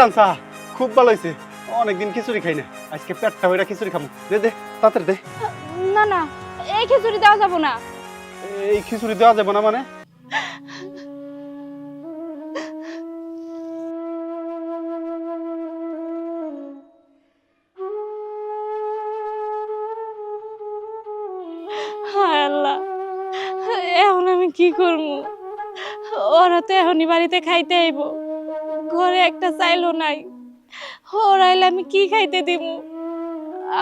রান্সা খুব ভালো হয়েছে। অনেকদিন খিচুড়ি খাই না। আজকে পেটটা হইরা খিচুড়ি খামু। দে দে তাড়াতাড়ি দে। না না এই খিচুড়ি দেওয়া যাব না। এই খিচুড়ি দেওয়া যাবে না মানে? এখন আমি কি করব? ওরা তো এখনই বাড়িতে খাইতে আইব। ঘরে একটা চাইলো নাই। ওরা এলে আমি কি খাইতে দিব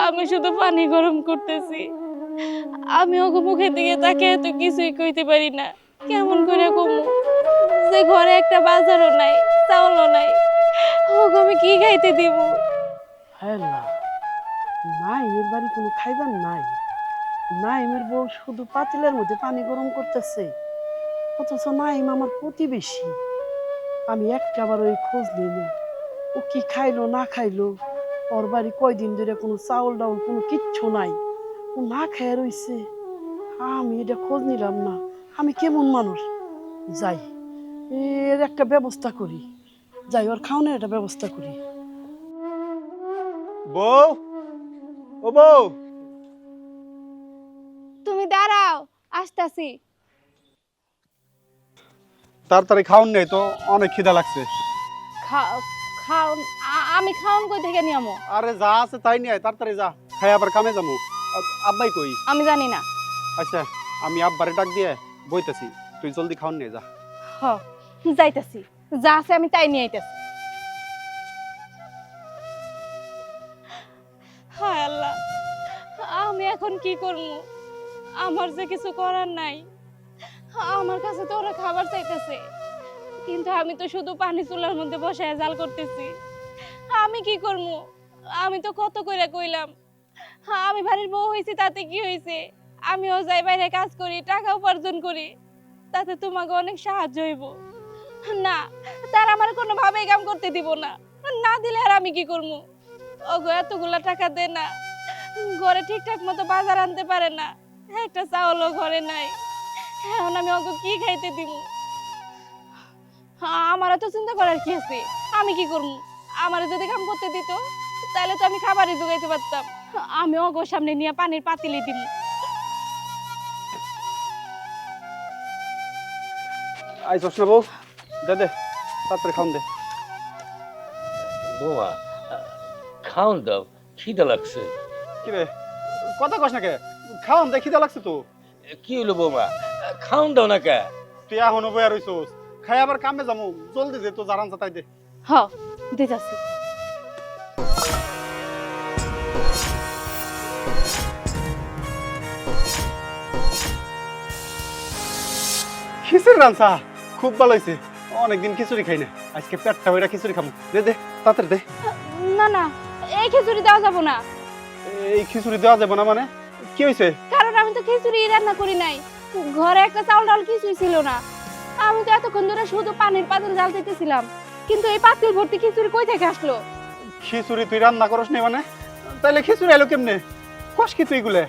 আমি শুধু পানি গরম করতেছি। আমি ওকে মুখের দিকে তাকে এত কিছুই কইতে পারি না। কেমন করে কমু? যে ঘরে একটা বাজারও নাই, চাউলও নাই ওকে আমি কি খাইতে দিব হ্যালা নাইমের বাড়ি কোনো খাইবার নাই। নাইমের বউ শুধু পাতিলের মধ্যে পানি গরম করতেছে। অথচ নাইম আমার প্রতিবেশী। আমি একটা বার ওই খোঁজ নিই। ও কি খাইলো না খাইলো? ওর বাড়ি কয়দিন ধরে কোনো চাউল ডাউল কোনো কিচ্ছু নাই। ও না খেয়ে রইছে। আমি এটা খোঁজ নিলাম না। আমি কেমন মানুষ? যাই এর একটা ব্যবস্থা করি। যাই ওর খাওয়ানোর একটা ব্যবস্থা করি। বউ? ও বউ? তুমি দাঁড়াও আসতাছি। তাড়াতাড়ি খাওন নেই তো অনেক খিদা লাগছে। খাওন আমি খাওন কই থেকে নিয়ামো আরে যা আছে তাই নিয়ে তাড়াতাড়ি যা। খাই আবার কামে যাব আব্বাই কই? আমি জানি না। আচ্ছা আমি আব্বারে ডাক দিয়ে বইতেছি। তুই জলদি খাওন নিয়ে যা। হ যাইতাছি। যা আছে আমি তাই নিয়ে আইতাছি। হায় আল্লাহ আমি এখন কি করব? আমার যে কিছু করার নাই। আমার কাছে তো ওরা খাবার চাইতেছে। কিন্তু আমি তো শুধু পানি চুলার মধ্যে বসে জাল করতেছি। আমি কি করব আমি তো কত কইরা কইলাম। হ্যাঁ আমি বাড়ির বউ হয়েছি তাতে কি হয়েছে আমিও যাই বাইরে কাজ করি, টাকা উপার্জন করি, তাতে তোমাকে অনেক সাহায্য হইব। না, তার আমার কোনো ভাবেই কাম করতে দিব না। না দিলে আর আমি কি করব ওগো, এতগুলা টাকা দে না। ঘরে ঠিকঠাক মতো বাজার আনতে পারে না। একটা চাউলও ঘরে নাই। এখন আমি ওকে কি খাইতে দিব আমারও তো চিন্তা করার কি আছে? আমি কি করব আমার যদি কাম করতে দিত তাহলে তো আমি খাবারই যোগাইতে পারতাম। আমি ওগো সামনে নিয়ে পানির পাতিলে দিব আইসস না বউ দে দে তাড়াতাড়ি খাওন দে। বৌমা খাওন দাও খিদে লাগছে। কি রে? কথা কস না কে? খাওন দে খিদা লাগছে তো। কি হলো বৌমা? খাওন দাও না কে তুই এখনও বইয়া রইছস খাই আবার কামে যাব জলদি দে তো জারান তাই দে। হ দিতাছি খিচুড়ি রান্সা খুব ভালো হয়েছে অনেকদিন খিচুড়ি খাই না আজকে পেটটা হইরা খিচুড়ি খামু। দে দে তাড়াতাড়ি দে। না না এই খিচুড়ি দেওয়া যাব না। এই খিচুড়ি দেওয়া যাবে না মানে? কি হয়েছে কারণ আমি তো খিচুড়ি রান্না করি নাই। ঘরে একটা চাউল ডাল কিছুই ছিল না। আমি তো এতক্ষণ ধরে শুধু পানির পাতিল জাল দিতেছিলাম। কিন্তু এই পাতিল ভর্তি খিচুড়ি কই থেকে আসলো? খিচুড়ি তুই রান্না করস নি মানে? তাইলে খিচুড়ি এলো কেমনে? কস কি তুই গুলে?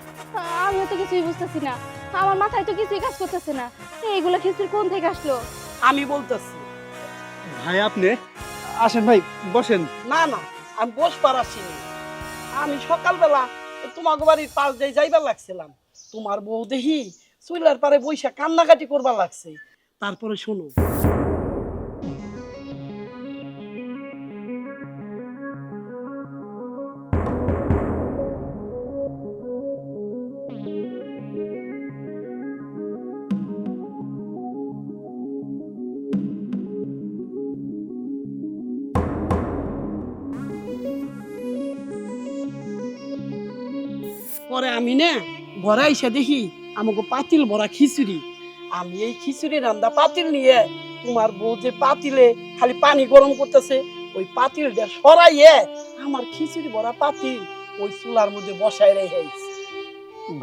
আমিও তো কিছুই বুঝতেছি না। আমার মাথায় তো কিছুই কাজ করতেছে না। এইগুলো খিচুড়ি কোন থেকে আসলো? আমি বলতেছি। ভাই আপনি? আসেন ভাই বসেন। না না আমি বস পারাছিনি আমি সকালবেলা তোমাকে বাড়ির পাশ দিয়ে যাইবার লাগছিলাম। তোমার বউ দেখি চুলার পারে বইসা কান্নাকাটি করবার লাগছে। তারপরে শোনো। পরে আমি না ঘরে এসে দেখি আমাকে পাতিল ভরা খিচুড়ি। আমি এই খিচুড়ি রান্দা পাতিল নিয়ে তোমার বউ যে পাতিলে খালি পানি গরম করতেছে ওই পাতিলটা সরাইয়ে আমার খিচুড়ি ভরা পাতিল ওই চুলার মধ্যে বসায় রেখেছি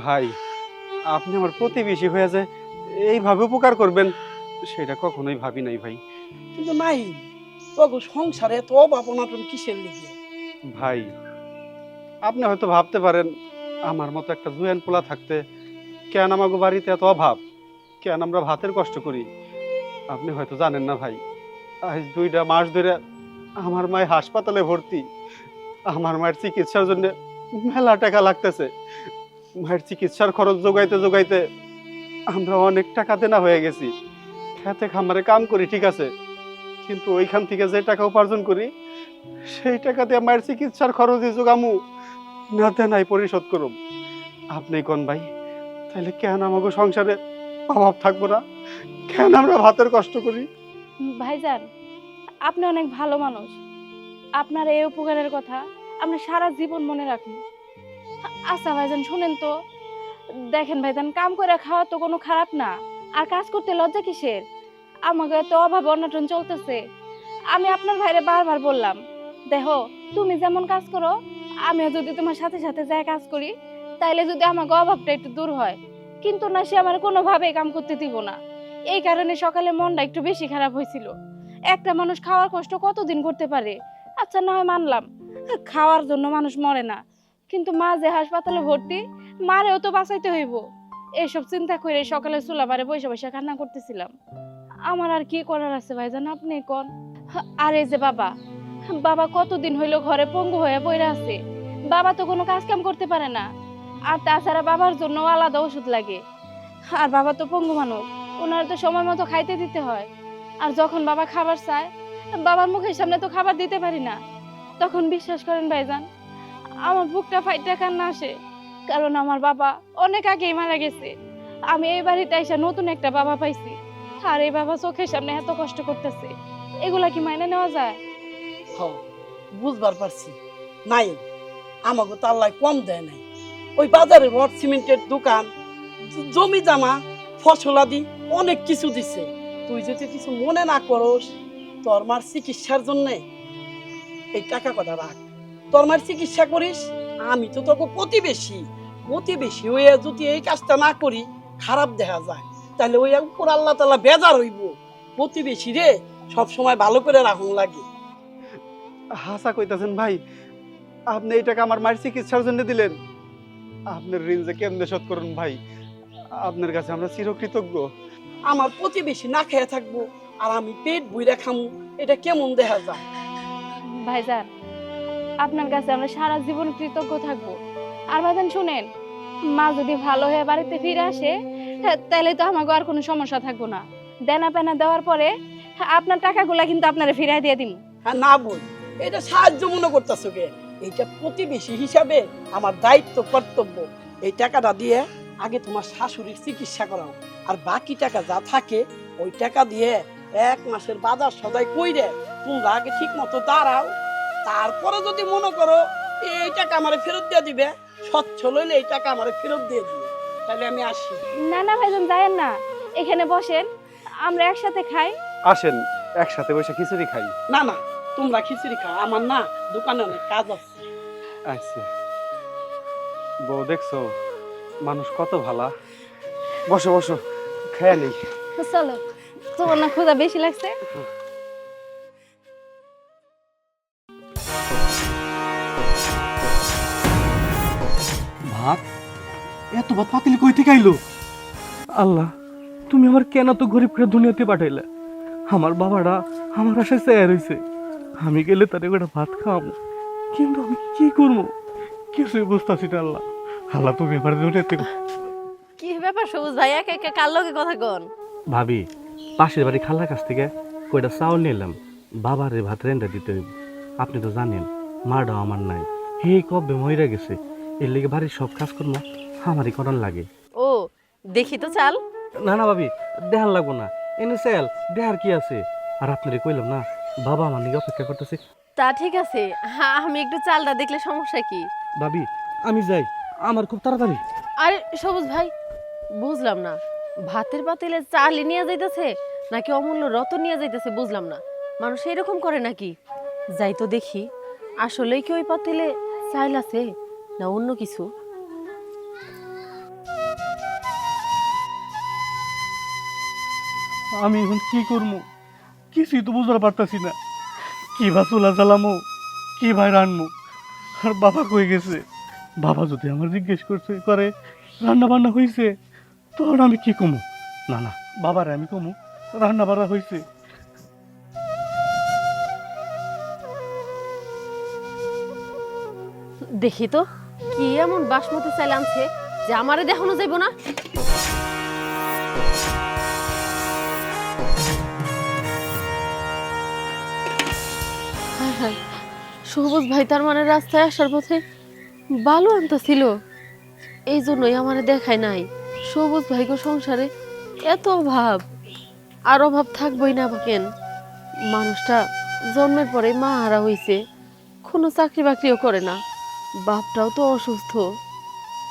ভাই আপনি আমার প্রতিবেশী হয়ে যে এইভাবে উপকার করবেন সেটা কখনোই ভাবি নাই ভাই। কিন্তু নাই তবু সংসারে এত অভাব অনাটন কিসের লিগে? ভাই আপনি হয়তো ভাবতে পারেন আমার মতো একটা জুয়ান পোলা থাকতে কেন আমাকে বাড়িতে এত অভাব? কেন আমরা ভাতের কষ্ট করি? আপনি হয়তো জানেন না ভাই। আজ দুইটা মাস ধরে আমার মায়ের হাসপাতালে ভর্তি। আমার মায়ের চিকিৎসার জন্য মেলা টাকা লাগতেছে। মায়ের চিকিৎসার খরচ যোগাইতে যোগাইতে আমরা অনেক টাকা দেনা হয়ে গেছি। খেতে খামারে কাম করি, ঠিক আছে। কিন্তু ওইখান থেকে যে টাকা উপার্জন করি, সেই টাকা দিয়ে মায়ের চিকিৎসার খরচই যোগামু। না দেনাই পরিশোধ করুম। আপনি কোন ভাই? তাহলে কেন আমাকে সংসারে অভাব থাকব না? কেন আমরা ভাতের কষ্ট করি? ভাইজান, আপনি অনেক ভালো মানুষ। আপনার এই উপকারের কথা আমরা সারা জীবন মনে রাখব আচ্ছা ভাইজান, শুনেন তো। দেখেন ভাইজান, কাম করে খাওয়া তো কোনো খারাপ না। আর কাজ করতে লজ্জা কিসের? আমাকে তো অভাব অনটন চলতেছে। আমি আপনার ভাইরে বারবার বললাম, দেখো, তুমি যেমন কাজ করো, আমিও যদি তোমার সাথে সাথে যাই কাজ করি তাইলে যদি আমাকে অভাবটা একটু দূর হয়, কিন্তু না, সে আমার কোনোভাবেই কাম করতে দিব না। এই কারণে সকালে মনটা একটু বেশি খারাপ হয়েছিল। একটা মানুষ খাওয়ার কষ্ট কতদিন করতে পারে? আচ্ছা না হয় মানলাম। খাওয়ার জন্য মানুষ মরে না। কিন্তু মা যে হাসপাতালে ভর্তি, মারেও তো বাঁচাইতে হইব। এইসব চিন্তা করে সকালে চুলাবারে বসে বসে কান্না করতেছিলাম। আমার আর কি করার আছে ভাই ভাইজান, আপনি কন? আর যে বাবা বাবা কতদিন হইল ঘরে পঙ্গু হয়ে পড়ে আছে? বাবা তো কোনো কাজ কাম করতে পারে না। আর তাছাড়া বাবার জন্য আলাদা ওষুধ লাগে। আর বাবা তো পঙ্গু মানুষ, ওনার তো সময় মতো খাইতে দিতে হয়। আর যখন বাবা খাবার চায়, বাবার মুখের সামনে তো খাবার দিতে পারি না। তখন বিশ্বাস করেন ভাইজান, আমার বুকটা ফাইটটা কান্না আসে। কারণ আমার বাবা অনেক আগেই মারা গেছে। আমি এই বাড়িতে এসে নতুন একটা বাবা পাইছি। আর এই বাবা চোখের সামনে এত কষ্ট করতেছে। এগুলা কি মাইনে নেওয়া যায়? বুঝবার পারছি। নাই আমাকে তো আল্লাহ কম দেয় নাই। ওই বাজারে রড সিমেন্টের দোকান, জমি জামা ফসলাদি অনেক কিছু দিছে। তুই যদি কিছু মনে না করস, তোর মার চিকিৎসার জন্যে এই টাকা কটা রাখ। তোর মার চিকিৎসা করিস, আমি তো তোকে প্রতিবেশী। প্রতিবেশী হয়ে যদি এই কাজটা না করি, খারাপ দেখা যায়। তাহলে ওই উপর আল্লাহ তালা বেজার হইব। প্রতিবেশী রে সবসময় ভালো করে রাখুন লাগে। হাসা কইতাছেন ভাই, আপনি এই টাকা আমার মায়ের চিকিৎসার জন্য দিলেন। আপনার ঋণ যে কেমনে শোধ করুন ভাই? আপনার কাছে আমরা চিরকৃতজ্ঞ। আমার প্রতিবেশী না খেয়ে থাকব আর আমি পেট বইরা খামু এটা কেমন দেখা যায়? ভাইজান আপনার কাছে আমরা সারা জীবন কৃতজ্ঞ থাকব। আর ভাইজান শুনেন মা যদি ভালো হয়ে বাড়িতে ফিরে আসে হ্যাঁ, তাহলে তো আমাকে আর কোনো সমস্যা থাকব না। দেনা পেনা দেওয়ার পরে হ্যাঁ, আপনার টাকাগুলা কিন্তু আপনারা ফিরাই দিয়ে দিন হ্যাঁ না বল এটা সাহায্য মনে করতেছো কে? এইটা প্রতিবেশী হিসাবে আমার দায়িত্ব কর্তব্য। এই টাকাটা দিয়ে আগে তোমার শাশুড়ির চিকিৎসা করাও। আর বাকি টাকা যা থাকে ওই টাকা দিয়ে এক মাসের বাজার সদাই কইরে তোমরা আগে ঠিক মতো দাঁড়াও। তারপরে যদি মনে করো এই টাকা আমার ফেরত দিয়ে দিবে স্বচ্ছ লইলে এই টাকা আমার ফেরত দিয়ে দিবে। তাহলে আমি আসি। না না ভাইজান যায়েন না। এখানে বসেন আমরা একসাথে খাই। আসেন একসাথে বসে খিচুড়ি খাই। না না তোমরা খিচুড়ি খাও আমার না দোকানে অনেক কাজ আছে। আচ্ছা। বউ দেখছ? মানুষ কত ভালা। বসো বসো খেয়ে নেই। চলো তোমার না ক্ষুধা বেশি লাগছে? ভাত? এত ভাত পাতিল কই থেকে আইলো? আল্লাহ তুমি আমার কেন তো গরিব করে দুনিয়াতে পাঠাইলে? আমার বাবারা আমার আশায় চেয়ে রইছে আমি গেলে তার একটা ভাত খাওয়াবো। কিন্তু আমি কি করব? কিছুই বুঝতেছি না আল্লাহ। আল্লাহ তুমি এবার দুনিয়াতে কি ব্যাপার সবুজ ভাই? একা একা কার লগে কথা কন? ভাবি পাশের বাড়ি খাল্লার কাছ থেকে কয়টা চাউল নিলাম বাবার রে ভাত রেন্ডা দিতে হইব। আপনি তো জানেন মাটাও আমার নাই। হে কবে মইরা গেছে? এর লেগে বাড়ির সব কাজ করব আমারই করার লাগে। ও দেখি তো চাল। না না ভাবি দেহার লাগবো না। এনে চাল দেখার কি আছে? আর আপনারে কইলাম না বাবা আমার নিকে অপেক্ষা করতেছে। তা ঠিক আছে হ্যাঁ আমি একটু চালটা দেখলে সমস্যা কি? ভাবি আমি যাই আমার খুব তাড়াতাড়ি। আরে সবুজ ভাই বুঝলাম না ভাতের পাতিলে চালই নিয়ে যাইতেছে নাকি অমূল্য রতন নিয়ে যাইতেছে বুঝলাম না। মানুষ এরকম করে নাকি? যাই তো দেখি আসলেই কি ওই পাতিলে চাল আছে না অন্য কিছু? আমি এখন কি করব? কিছুই তো বুঝতে পারতাছি না। কি বা চুলা জ্বালামো, কি ভাই রানমো, আর বাবা কই গেছে? বাবা যদি আমার জিজ্ঞেস করছে, করে রান্না বান্না হয়েছে তখন আমি কি কমো? না না, বাবার আমি কমু রান্না বান্না হয়েছে দেখি তো, কি এমন বাসমতি চাইল আনছে যে আমারে দেখানো যাইব না? সবুজ ভাই তার মানে রাস্তায় আসার পথে বালু আনতেছিল। এই জন্যই আমার দেখায় নাই। সবুজ ভাইগো সংসারে এত অভাব। আর অভাব থাকবই না কেন মানুষটা জন্মের পরে মা হারা হইছে। কোনো চাকরি বাকরিও করে না। বাপটাও তো অসুস্থ।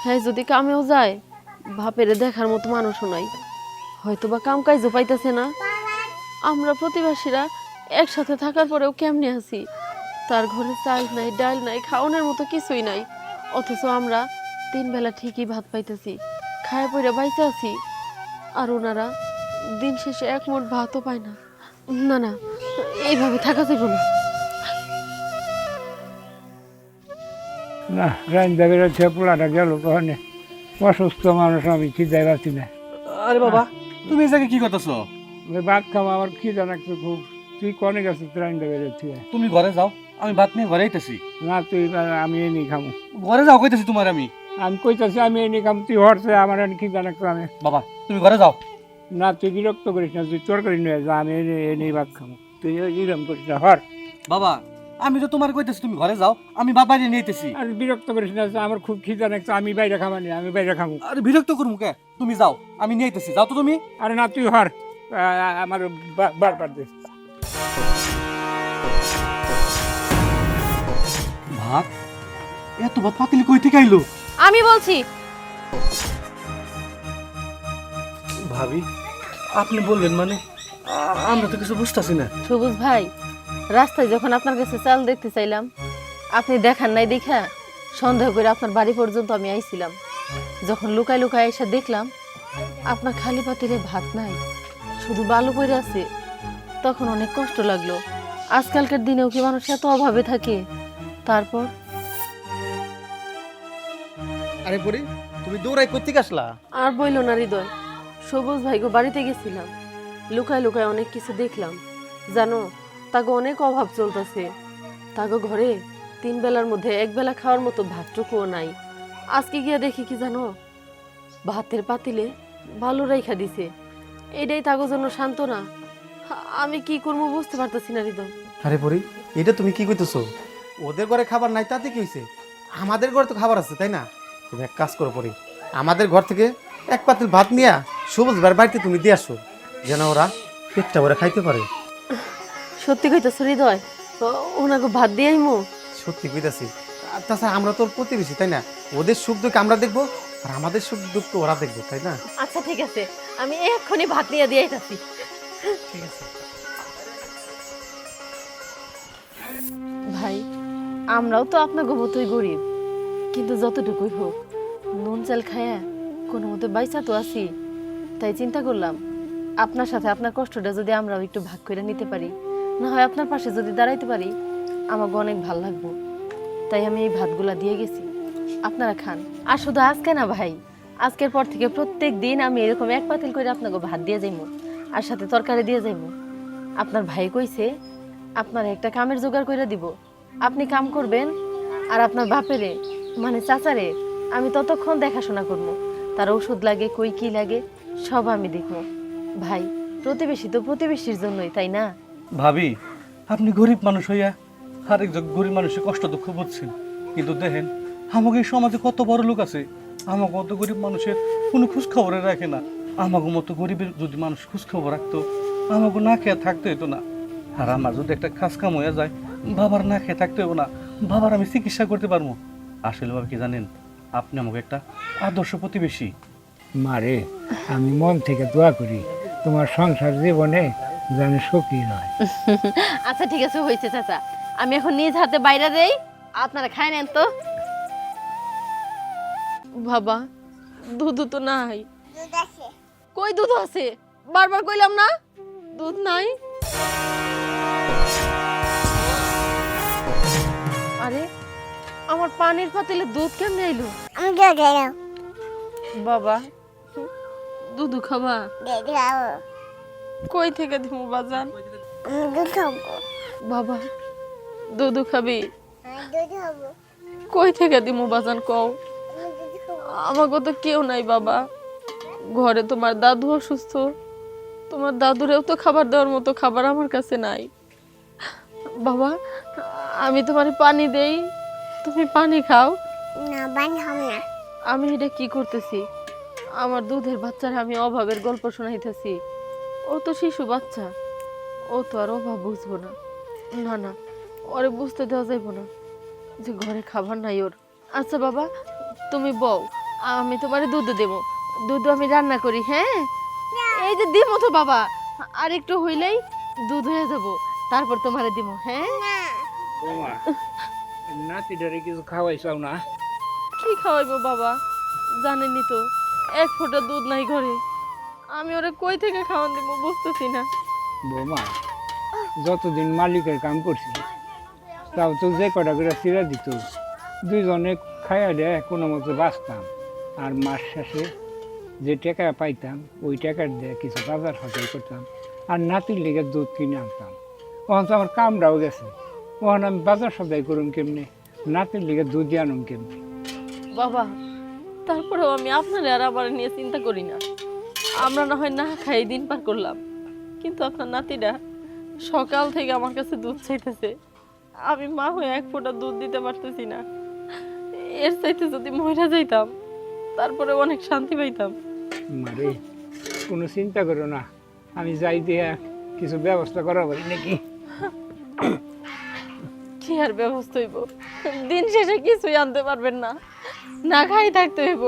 হ্যাঁ যদি কামেও যায়, বাপেরে দেখার মতো মানুষও নাই। হয়তো বা কাম কাজও পাইতেছে না। আমরা প্রতিবাসীরা একসাথে থাকার পরেও কেমনে আছি? তার ঘরে চাল নাই ডাল নাই খাওয়ানোর মতো কিছুই নাই। অথচ আমরা তিন বেলা ঠিকই ভাত পাইতেছি খায় পইরা বাইতে আছি। আর ওনারা দিন শেষে এক মুঠ ভাতও পায় না। না না এইভাবে থাকা যাবে না। না রাইন দেবের হচ্ছে পোলাটা গেল কখনে অসুস্থ মানুষ আমি খিদাই পাচ্ছি না। আরে বাবা তুমি এই জায়গায় কি করতেছো? ভাত খাওয়া আমার খিদা লাগছে খুব। তুই কনে গেছিস রাইন দেবের তুমি ঘরে যাও। আমি ভাত নিয়ে ঘরে আইতেছি। না তুই আমি এনে খামু। ঘরে যাও কইতেছি তোমার আমি। আমি কইতাছি আমি এনে খাম তুই হরছে আমার এনে খিদা লাগছে আমি। বাবা তুমি ঘরে যাও। না তুই বিরক্ত করিস না তুই তরকারি নিয়ে যা আমি এনে এনেই ভাত খামু। তুই ইরম করিস না হর বাবা আমি তো তোমার কইতেছি তুমি ঘরে যাও আমি বাবা বাইরে নিয়েতেছি আর বিরক্ত করিস না আমার খুব খিদা লাগছে আমি বাইরে খামানি আমি বাইরে খামু। আরে বিরক্ত করব কে? তুমি যাও আমি নিয়েতেছি যাও তো তুমি। আরে না তুই হর আমার বারবার দে। ভাত এত ভাত পাতিল কই থেকে আইলো? আমি বলছি। ভাবি আপনি বললেন মানে আমরা তো কিছু বুঝতেছি না। সবুজ ভাই রাস্তায় যখন আপনার কাছে চাল দেখতে চাইলাম আপনি দেখান নাই দেখা সন্দেহ করে আপনার বাড়ি পর্যন্ত আমি আইছিলাম। যখন লুকায় লুকায় এসে দেখলাম আপনার খালি পাতিলে ভাত নাই শুধু বালু পড়ে আছে তখন অনেক কষ্ট লাগল। আজকালকার দিনেও কি মানুষ এত অভাবে থাকে? তারপর? আরে পরি তুমি দৌড়াই করতে আসলা? আর বইল না হৃদয় সবুজ ভাইগো বাড়িতে গেছিলাম। লুকায় লুকায় অনেক কিছু দেখলাম। জানো তাগো অনেক অভাব চলতেছে। তাগো ঘরে তিন বেলার মধ্যে এক বেলা খাওয়ার মতো ভাতটুকুও নাই। আজকে গিয়া দেখি কি জানো ভাতের পাতিলে ভালো রেখা দিছে। এটাই তাগো জন্য শান্ত না আমি কি করব বুঝতে পারতেছি না হৃদয়। আরে পরি এটা তুমি কি কইতেছো? ওদের ঘরে খাবার নাই তাতে কি হয়েছে আমাদের ঘরে তো খাবার আছে তাই না? তুমি এক কাজ করো পরি। আমাদের ঘর থেকে এক পাতিল ভাত নিয়া সবুজ বার বাড়িতে তুমি দিয়ে আসো যেন ওরা পেটটা ভরে খাইতে পারে। সত্যি কইতেছ হৃদয়? ও- ওনাকে ভাত দিয়ে আইমু? সত্যি কইতাছি। আর তাছাড়া আমরা তোর প্রতিবেশী তাই না? ওদের সুখ দুঃখ আমরা দেখব আর আমাদের সুখ দুঃখ ওরা দেখব তাই না? আচ্ছা ঠিক আছে। আমি এক্ষুনি ভাত নিয়ে দিয়ে আইতাছি। ঠিক আছে। আমরাও তো আপনাকে মতোই গরিব। কিন্তু যতটুকুই হোক, নুন চাল খায়া কোনো মতে বাইসা তো আছি। তাই চিন্তা করলাম, আপনার সাথে আপনার কষ্টটা যদি আমরাও একটু ভাগ করে নিতে পারি, না হয় আপনার পাশে যদি দাঁড়াইতে পারি, আমাকে অনেক ভালো লাগবো। তাই আমি এই ভাতগুলা দিয়ে গেছি। আপনারা খান। আর শুধু আজকে না ভাই, আজকের পর থেকে প্রত্যেক দিন আমি এরকম এক পাতিল করে আপনাকে ভাত দিয়ে যাইমু, আর সাথে তরকারি দিয়ে যাইমু। আপনার ভাই কইছে, আপনার একটা কামের জোগাড় করে দিব। আপনি কাম করবেন আর আপনার বাপেরে মানে চাচারে, আমি ততক্ষণ দেখাশোনা করব। তার ওষুধ লাগে, কই কি লাগে, সব আমি দেখব। ভাই, প্রতিবেশী তো প্রতিবেশীর জন্যই, তাই না? ভাবি, আপনি গরিব মানুষ হইয়া আরেকজন গরিব মানুষের কষ্ট দুঃখ বুঝছেন। কিন্তু দেখেন, আমাকে সমাজে কত বড় লোক আছে। আমাকে মতো গরিব মানুষের কোনো খোঁজ খবরে রাখে না। আমাকে মতো গরিবের যদি মানুষ খোঁজ খবর রাখতো, আমাকে না খেয়ে থাকতে হতো না। আর আমার যদি একটা খাস কাম হয়ে যায় বাবার না খেয়ে থাকতে হব না। বাবার আমি চিকিৎসা করতে পারব। আসলে বাবা কি জানেন? আপনি আমাকে একটা আদর্শ প্রতিবেশী। মারে আমি মন থেকে দোয়া করি তোমার সংসার জীবনে যেন সুখী হয়। আচ্ছা ঠিক আছে হয়েছে চাচা। আমি এখন নিজ হাতে বাইরে দেই আপনারা খাই নেন তো। বাবা দুধ তো নাই। কই দুধ আছে? বারবার কইলাম না? দুধ নাই? আরে আমার পানির পাতিলে দুধ কেমনে আইলো আমি দুধ বাবা দুধ খাবা? কই থেকে দিমু বাজান? বাবা দুধ খাবি? কই থেকে দিমু বাজান কও? আমাকে তো কেউ নাই বাবা। ঘরে তোমার দাদু অসুস্থ তোমার দাদুরেও তো খাবার দেওয়ার মতো খাবার আমার কাছে নাই। বাবা আমি তোমার পানি দেই। তুমি পানি খাও। না বান হাম না। আমি এটা কি করতেছি? আমার দুধের বাচ্চার আমি অভাবের গল্প শোনাইতেছি। ও তো শিশু বাচ্চা। ও তো আর অভাব বুঝব না। না না ওরে বুঝতে দেওয়া যাইব না যে ঘরে খাবার নাই ওর। আচ্ছা বাবা তুমি বউ আমি তোমারে দুধ দেবো। দুধ আমি রান্না করি হ্যাঁ? এই যে দিমো তো বাবা। আর একটু হইলেই দুধ হয়ে যাব। তারপর তোমারে দিমো হ্যাঁ? বৌমা নাতিটারে কিছু খাওয়াইছাও না? কি খাওয়াইবো বাবা? জানেনই তো এক ফোঁটা দুধ নাই ঘরে। আমি ওরে কই থেকে খাওয়ান দিব বুঝতেছি না। বৌমা যতদিন মালিকের কাম করছি তাও তো যে কটা করে চিরা দিত দুইজনে খাইয়া দেয় কোনো মতো বাঁচতাম। আর মাস শেষে যে টাকা পাইতাম ওই টাকার দিয়ে কিছু বাজার হাজার করতাম আর নাতির লেগে দুধ কিনে আনতাম। ওখান তো আমার কামটাও গেছে। ওখানে আমি বাজার সদাই করুন কেমনে? নাতির লেগে দুধ আনুম কেমনি? বাবা তারপরেও আমি আপনার আর আমার নিয়ে চিন্তা করি না। আমরা না হয় না খাই দিন পার করলাম। কিন্তু আপনার নাতিরা সকাল থেকে আমার কাছে দুধ চাইতেছে। আমি মা হয়ে এক ফোঁটা দুধ দিতে পারতেছি না। এর চাইতে যদি মহিলা যাইতাম তারপরে অনেক শান্তি পাইতাম। মারে কোনো চিন্তা করো না। আমি যাই দিয়ে কিছু ব্যবস্থা করা পারি নাকি? কি আর ব্যবস্থা হইব? দিন শেষে কিছুই আনতে পারবেন না। না খাই থাকতে হইব।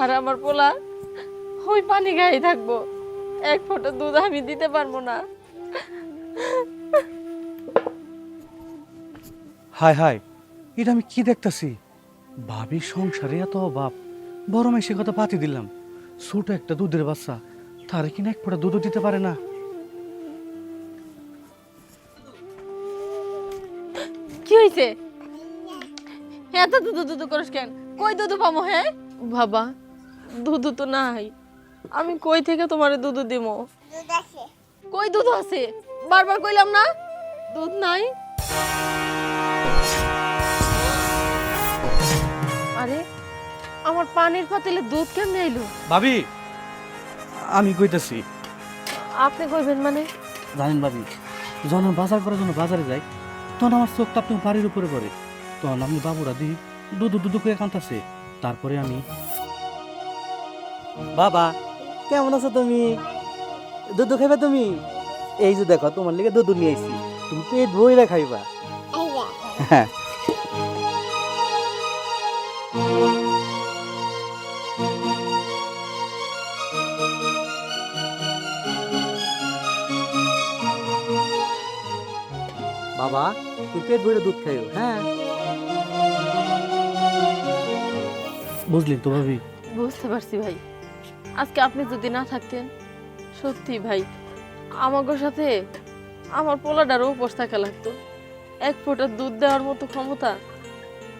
আর আমার পোলা, ওই পানি খাই থাকব। এক ফোঁটা দুধ আমি দিতে পারব না। হায় হায় এটা আমি কি দেখতাছি? ভাবি সংসারে এত অভাব। বড় মেয়ে সে কথা পাতি দিলাম। ছোট একটা দুধের বাচ্চা, তারে কিনা এক ফোঁটা দুধও দিতে পারে না। হইছে? এত দুধু দুধু করিস কেন? কই দুধু পামো হ্যাঁ বাবা দুধু তো নাই। আমি কই থেকে তোমার দুধু দিমো? দুধ আছে। কই দুধ আছে? বারবার কইলাম না। দুধ নাই? আরে আমার পানির পাতিলে দুধ কেমনে আইলো ভাবি আমি কইতাছি। আপনি কইবেন মানে? জানেন ভাবি যখন বাজার করার জন্য বাজারে যাই তখন আমার চোখ চোখটা আপনি বাড়ির উপরে পড়ে। তখন আমি বাবুরা দিই দুধু দুধু করে কান্তাছে তারপরে আমি বাবা, কেমন আছো তুমি? দুধ খাইবা তুমি? এই যে দেখো, তোমার লিগে দুধ নিয়ে আইছি। তুমি পেট ভইরা খাইবা। বাবা পেট ভরে দুধ খাইও হ্যাঁ? বুঝলেন তো ভাবি? বুঝতে পারছি ভাই। আজকে আপনি যদি না থাকতেন সত্যি ভাই আমাকে সাথে আমার পোলাটারও উপোস থাকা লাগতো। এক ফোঁটা দুধ দেওয়ার মতো ক্ষমতা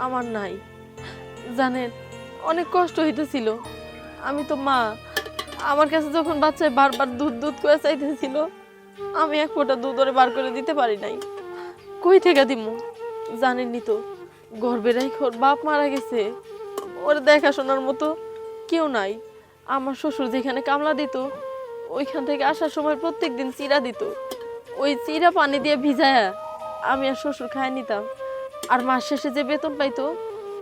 আমার নাই। জানেন অনেক কষ্ট হইতেছিল। আমি তো মা আমার কাছে যখন বাচ্চায় বারবার দুধ দুধ করে চাইতেছিল আমি এক ফোঁটা দুধ ওরে বার করে দিতে পারি নাই। কই থেকে দিমু? জানেননি তো গর্বেরাই খোর, বাপ মারা গেছে। ওর দেখাশোনার মতো কেউ নাই। আমার শ্বশুর যেখানে কামলা দিত, ওইখান থেকে আসার সময় প্রত্যেক দিন চিরা দিত। ওই চিরা পানি দিয়ে ভিজায়া আমি আর শ্বশুর খাই নিতাম। আর মাস শেষে যে বেতন পাইতো,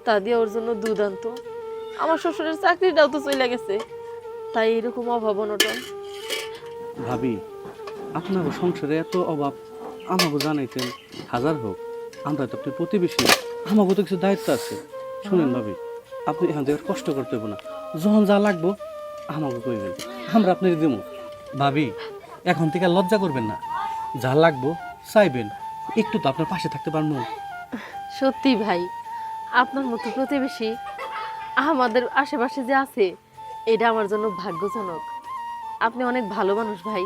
তা দিয়ে ওর জন্য দুধ আনতো। আমার শ্বশুরের চাকরিটাও তো চলে গেছে। তাই এরকম অভাব অনটন। ভাবি, আপনার সংসারে এত অভাব আমাকে জানাইতেন হাজার হোক আমরা তো আপনি প্রতিবেশী। আমাকে তো কিছু দায়িত্ব আছে। শুনেন ভাবি আপনি এখান থেকে কষ্ট করতে হবে না। যখন যা লাগবো আমাকে কইবেন আমরা আপনার দেবো ভাবি এখন থেকে লজ্জা করবেন না। যা লাগবো চাইবেন একটু তো আপনার পাশে থাকতে পারব সত্যি ভাই আপনার মতো প্রতিবেশী আমাদের আশেপাশে যে আছে এটা আমার জন্য ভাগ্যজনক। আপনি অনেক ভালো মানুষ ভাই।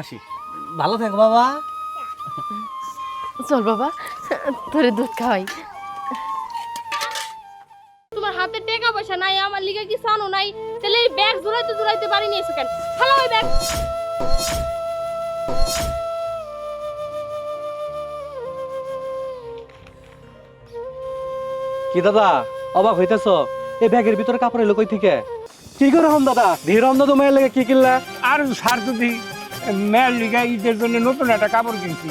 আসি। ভালো থাকো বাবা। চল বাবা তোরে দুধ খাওয়াই। তোমার হাতে টাকা পয়সা নাই আমার লিগে কি সানো নাই। তাহলে এই ব্যাগ ঝুলাইতে ঝুলাইতে বাড়ি নিয়েছো কেন? হ্যালো ওই ব্যাগ। কি দাদা অবাক হইতেছ? এই ব্যাগের ভিতরে কাপড় এলো কই থেকে? কি করে হম দাদা? ধীর হম দাদা মেয়ের লেগে কি কিনলা? আর সার যদি মেয়ের লিগা ঈদের জন্য নতুন একটা কাপড় কিনছি।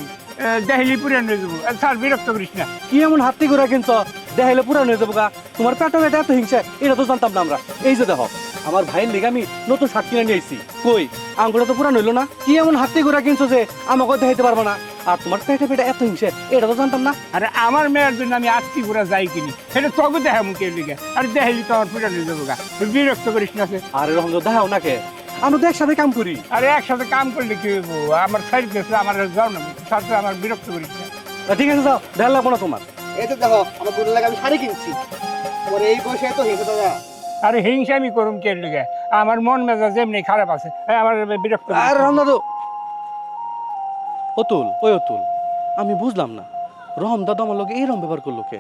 দেহলি পুরান হয়ে যাব। স্যার বিরক্ত করিস না। কি এমন হাতি ঘুরা কিনছ? দেখাইলে পুরান হয়ে যাব গা। তোমার পেটে পেটে এত হিংসা এটা তো জানতাম না আমরা। এই যে দেখো আমার ভাইয়ের লিগে আমি নতুন শার্ট কিনে নিয়ে আইছি। কই আঙ্গুটা তো পুরান হইল না? কি এমন হাতি ঘুরা কিনছো যে আমাকে দেখাইতে পারব না? আর তোমার পেটে পেটে এত হিংসা এটা তো জানতাম না? আর আমার মেয়ের জন্য আমি আত্মি ঘোরা যাই কিনি। সেটা তবে দেখা মুখের লিগে। আর দেহলি তো আমার পুরান হয়ে যাব গা। বিরক্ত করিস না। আর এরকম তো দেখাও না কে? আমরা তো একসাথে কাম করি। আর একসাথে কাম করলে কি হইব? আমার সাইড গেছে আমার যাও না সাথে আমার বিরক্ত করিস না। ঠিক আছে যাও দেখা লাগবো না তোমার। এই তো দেখো আমার দুটো লাগে আমি শাড়ি কিনছি। তোমার এই বয়সে এত হিংসা দাদা। আরে হিংসা আমি করুম কে লিগে? আমার মন মেজাজ এমনি খারাপ আছে আমার বিরক্ত আর। রহম দাদু অতুল ওই অতুল আমি বুঝলাম না রহম দাদু আমার লোক এইরকম ব্যবহার করল কে?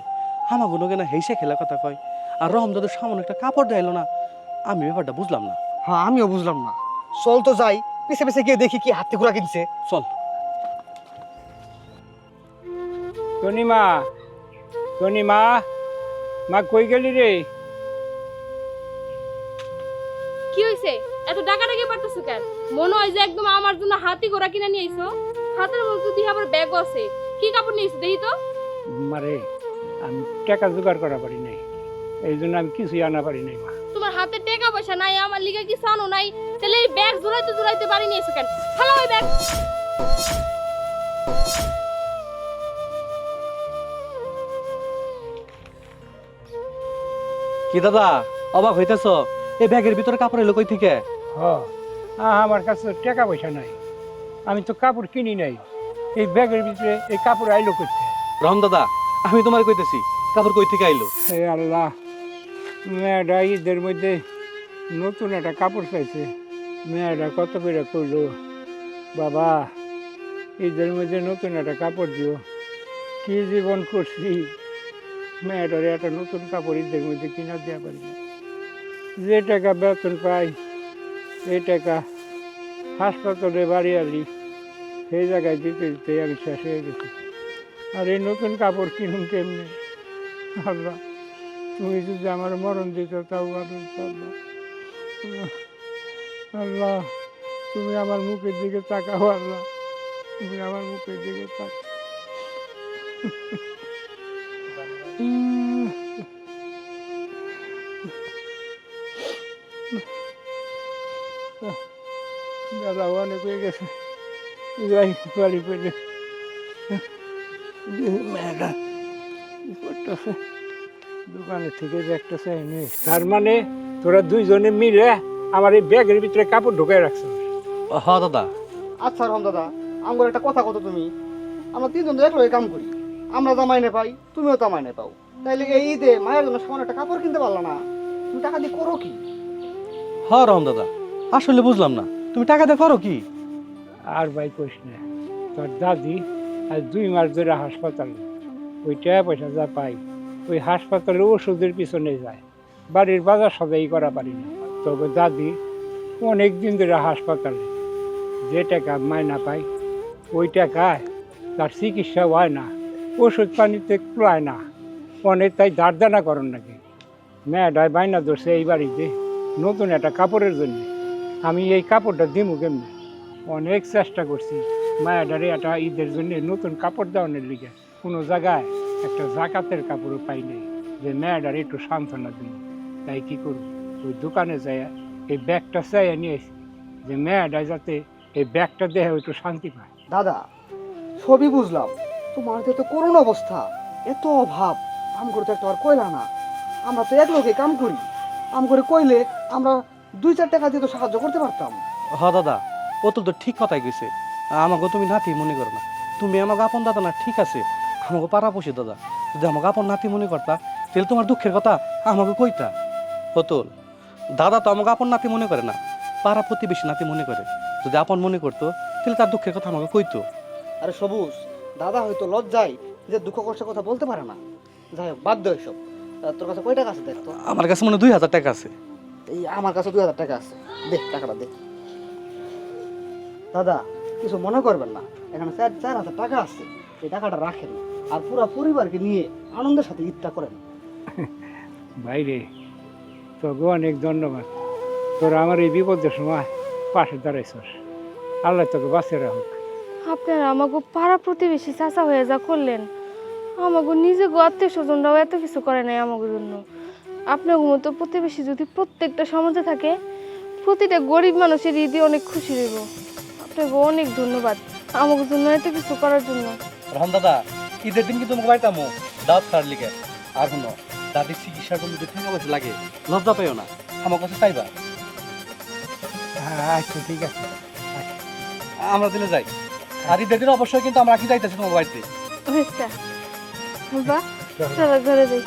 গুলো না হেসে খেলা কথা কয় আর রহম দাদু সামনে একটা কাপড় দেয়লো না আমি ব্যাপারটা বুঝলাম না। হ্যাঁ আমিও বুঝলাম না। চল তো যাই পিছে পিছে গিয়ে দেখি কি হাতে ঘোরা কিনছে। চল। টনি মা টনি মা কই গেলি রে? কি হইছে? এত ডাকাডাকি পারতেছো কেন? মনে হয় যে একদম আমার জন্য হাতি ঘোড়া কিনে নিয়ে আইছো। হাতের মধ্যে দিয়ে আবার ব্যাগও আছে। কি কাপড় নিয়েছো দেখি তো। মারে আমি টাকা জোগাড় করা পারি নাই। এই জন্য আমি কিছুই আনা পারি নাই মা। পয়সা নাই আমার লিগে কি সানো নাই? তাহলে এই ব্যাগ ঝুলাইতে ঝুলাইতে বাড়ি নিয়েছো কেন? হ্যালো ওই ব্যাগ কি দাদা অবাক হইতেছ? এই ব্যাগের ভিতরে কাপড় এলো কই থেকে? হ আমার কাছে তো টাকা পয়সা নাই। আমি তো কাপড় কিনি নাই। এই ব্যাগের ভিতরে এই কাপড় আইলো করতে রহম দাদা আমি তোমার কইতেছি কাপড় কই থেকে আইলো? হে আল্লাহ মেয়েটা ঈদের মধ্যে নতুন একটা কাপড় চাইছে। মেয়েটা কত করে করল বাবা, ঈদের মধ্যে নতুন একটা কাপড় দিও। কি জীবন করছি? মেয়েটার একটা নতুন কাপড় ঈদের মধ্যে কিনা দেওয়া পারি যে টাকা বেতন পাই, এই টাকা হাসপাতালে বাড়ি আলি সেই জায়গায় দিতে দিতে আমি শেষ হয়ে গেছি। আর এই নতুন কাপড় কিনুন কেমনি? আল্লাহ, তুমি যদি আমার মরণ দিত তাও আল্লাহ। আল্লাহ, তুমি আমার মুখের দিকে তাকাও আল্লাহ। তুমি আমার মুখের দিকে তাকাও। বেলা অনেক হয়ে গেছে। বাড়ি পেলে মেয়েটা করতেছে? দোকানের থেকে চাই তার মানে তোরা দুইজনে মিলে আমার এই ব্যাগের ভিতরে কাপড় ঢুকাই রাখছো। হ দাদা। আচ্ছা রহম দাদা আমার একটা কথা কত তুমি? আমরা তিনজন তো একলগে কাম করি। আমরা জামাই নে পাই তুমিও জামাই নে পাও। তাইলে এই ঈদে মায়ের জন্য সামান্য একটা কাপড় কিনতে পারল না? তুমি টাকা দিয়ে করো কি? হ রহম দাদা। আসলে বুঝলাম না। তুমি টাকা দিয়ে করো কি? আর ভাই কইস না তোর দাদি আজ দুই মাস ধরে হাসপাতালে। ওই টাকা পয়সা যা পাই ওই হাসপাতালে ওষুধের পিছনে যায়। বাড়ির বাজার সদাই করা পারি না। তবে দাদি অনেক দিন ধরে হাসপাতালে, যে টাকা মায়না পাই ওই টাকায় তার চিকিৎসা হয় না, ওষুধ পানিতে কুলায় না, অনেক তাই ধার দানা করেন নাকি। মেয়েটায় বাইনা ধরছে এই বাড়িতে, নতুন একটা কাপড়ের জন্য। আমি এই কাপড়টা দিমু কেমনি? অনেক চেষ্টা করছি মায়াডারে একটা ঈদের জন্য নতুন কাপড় দেওয়ানোর লিগে। কোনো জায়গায় একটা জাকাতের কাপড়ও পাই নাই, যে মেয়াডারে একটু সান্ত্বনা দিন তাই কি করব? ওই দোকানে যাই এই ব্যাগটা চাই নিয়ে আসি। যে মেয়াডায় যাতে এই ব্যাগটা দেহে একটু শান্তি পায়। দাদা সবই বুঝলাম। তোমার তো করুণ অবস্থা। এত অভাব। কাম করতে একটা আর কইলা না। আমরা তো এক লোকে কাম করি। কাম করে কইলে আমরা দুই চার টাকা দিয়ে তো সাহায্য করতে পারতাম। হ দাদা অতুল তো ঠিক কথাই কইছে। আমাকে তুমি নাতি মনে করো না। তুমি আমাকে আপন দাদা না ঠিক আছে। আমাকে পাড়াপড়শি দাদা। যদি আমাকে আপন নাতি মনে করতা তাহলে তোমার দুঃখের কথা আমাকে কইতা। অতুল দাদা তো আমাকে আপন নাতি মনে করে না পাড়া প্রতিবেশী নাতি মনে করে। যদি আপন মনে করতো তাহলে তার দুঃখের কথা আমাকে কইতো। আরে সবুজ দাদা হয়তো লজ্জায় যে দুঃখ কষ্টের কথা বলতে পারে না। যাই হোক বাধ্য এসব তোর কাছে কয় টাকা আছে দেখ তো? আমার কাছে মনে দুই হাজার টাকা আছে। এই আমার কাছে দুই হাজার টাকা আছে। দেখ টাকাটা দেখ দাদা কিছু মনে করবেন না। এখানে চার চার হাজার টাকা আছে। এই টাকাটা রাখেন। আর পুরো পরিবারকে নিয়ে আনন্দের সাথে ঈদটা করেন। বাইরে তোকে অনেক ধন্যবাদ। তোরা আমার এই বিপদের সময় পাশে দাঁড়াইছস। আল্লাহ তোকে বাঁচিয়ে রাখুক। আপনারা আমাকে পাড়া প্রতিবেশী চাচা হয়ে যা করলেন। আমাকে নিজে আত্মীয় স্বজনরাও এত কিছু করে নাই আমাকে জন্য। আপনার মতো প্রতিবেশী যদি প্রত্যেকটা সমাজে থাকে প্রতিটা গরিব মানুষের ঈদে অনেক খুশি হইব। আপনাকে অনেক ধন্যবাদ আমাকে জন্য এত কিছু করার জন্য। রহম দাদা ঈদের দিন কিন্তু তোমাকে বাড়িতে আমো দাওয়াত খাওয়ার লিগে। আর শুনো দাদির চিকিৎসার জন্য যে টাকা পয়সা লাগে লজ্জা পেও না। আমার কাছে চাইবা? হ্যাঁ আচ্ছা ঠিক আছে। আমরা দিলে যাই। আর ঈদের দিন অবশ্যই কিন্তু আমরা কি যাইতেছি তোমার বাড়িতে। আচ্ছা। চলো ঘরে যাই।